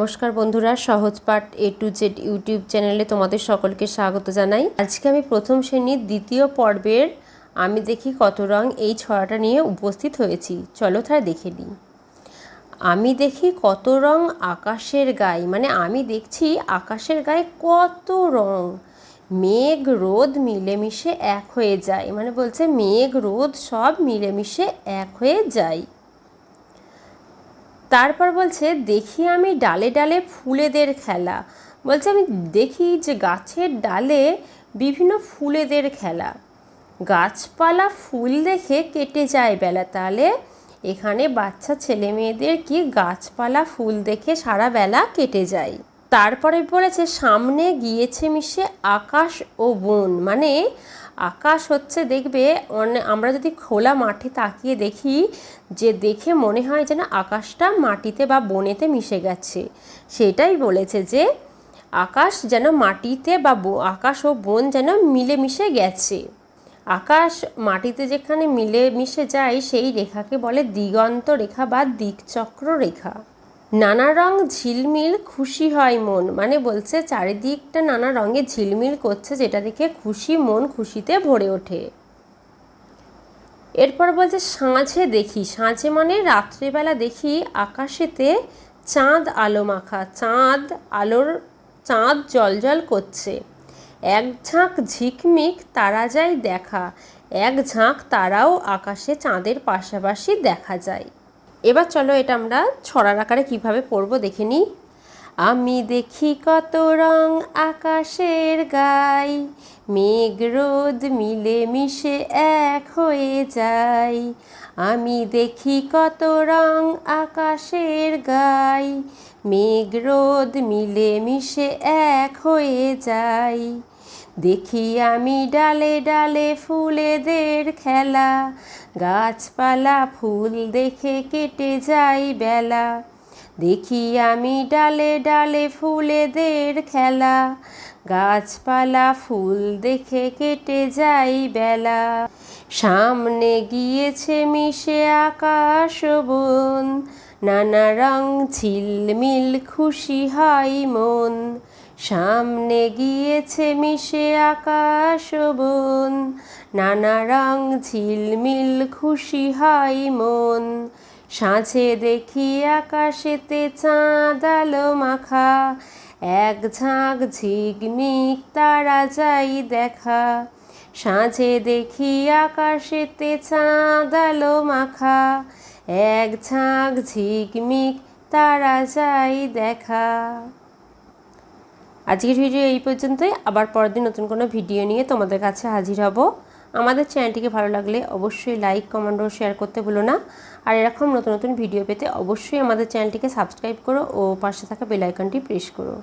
নমস্কার বন্ধুরা, সহজ পাঠ এ টু জেড ইউটিউব চ্যানেলে তোমাদের সকলকে স্বাগত জানাই। আজকে আমি প্রথম শ্রেণির দ্বিতীয় পর্বের আমি দেখি কত রং এই ছড়াটা নিয়ে উপস্থিত হয়েছি। চলো তাই দেখে নিই। আমি দেখি কত রং আকাশের গায়ে মানে আমি দেখছি আকাশের গায়ে কত রং। মেঘ, রোদ মিলেমিশে এক হয়ে যায় মানে বলছে মেঘ, রোদ সব মিলেমিশে এক হয়ে যায়। তারপর বলছে, দেখি আমি ডালে ডালে ফুলেদের খেলা। বলছে, আমি দেখি যে গাছের ডালে বিভিন্ন ফুলেদের খেলা। গাছপালা ফুল দেখে কেটে যায় বেলা তাহলে এখানে বাচ্চা ছেলে মেয়েদের কি গাছপালা ফুল দেখে সারা বেলা কেটে যায়? তারপরে বলেছে, সামনে গিয়েছে মিশে আকাশ ও বন। মানে আকাশ হচ্ছে দেখবে আমরা যদি খোলা মাঠে তাকিয়ে দেখি, যে দেখে মনে হয় যেন আকাশটা মাটিতে বা বনেতে মিশে গেছে। সেটাই বলেছে যে, আকাশ যেন মাটিতে বা, আকাশ ও বন যেন মিলে মিশে গেছে। আকাশ মাটিতে যেখানে মিলে মিশে যায়, সেই রেখাকে বলে দিগন্ত রেখা বা দিকচক্র রেখা। নানা রং ঝিলমিল, খুশি হয় মন। মানে বলছে, চারিদিকটা নানা রঙে ঝিলমিল করছে, যেটা দেখে খুশি মন খুশিতে ভরে ওঠে। এরপর বলছে, সাঁঝে দেখি। সাঁঝে মানে রাত্রিবেলা দেখি আকাশেতে চাঁদ আলো মাখা, চাঁদ আলোর, চাঁদ জল করছে। এক ঝাঁক ঝিকমিক তারা যায় দেখা, এক ঝাঁক তারাও আকাশে চাঁদের পাশাপাশি দেখা যায়। এবার চলো এটা আমরা ছড়ার আকারে কীভাবে পড়ব দেখে নিই। আমি দেখি কত রং আকাশের গাই, মেঘ রোদ মিলে মিশে এক হয়ে যায়। আমি দেখি কত রং আকাশের গাই, মেঘ রোদ মিলে মিশে এক হয়ে যায়। দেখি আমি ডালে ডালে ফুলেদের খেলা। গাছপালা, ফুল দেখে কেটে যাই বেলা। দেখি আমি ডালে ডালে ফুলেদের খেলা। গাছপালা, ফুল দেখে কেটে যাই বেলা। সামনে গিয়েছে মিশে আকাশ বন। নানা রং ঝিলমিল খুশি হয় মন। সামনে গিয়েছে মিশে আকাশ বন, নানা রং ঝিলমিল, খুশি হয় মন। সাঁঝে দেখি আকাশেতে চাঁদ আলো মাখা, এক ঝাঁক ঝিকমিক তারা যাই দেখা। সাঁঝে দেখি আকাশেতে চাঁদ আলো মাখা, এক ঝাঁক ঝিকমিক তারা যাই দেখা। আজকের ভিডিও এই পর্যন্তই। আবার পরের দিন নতুন কোনো ভিডিও নিয়ে তোমাদের কাছে হাজির হব। আমাদের চ্যানেলটিকে ভালো লাগলে অবশ্যই লাইক কমেন্ট ও শেয়ার করতে ভুলো না। আর এরকম নতুন নতুন ভিডিও পেতে অবশ্যই আমাদের চ্যানেলটিকে সাবস্ক্রাইব করো ও পাশে থাকা বেলাইকনটি প্রেস করো।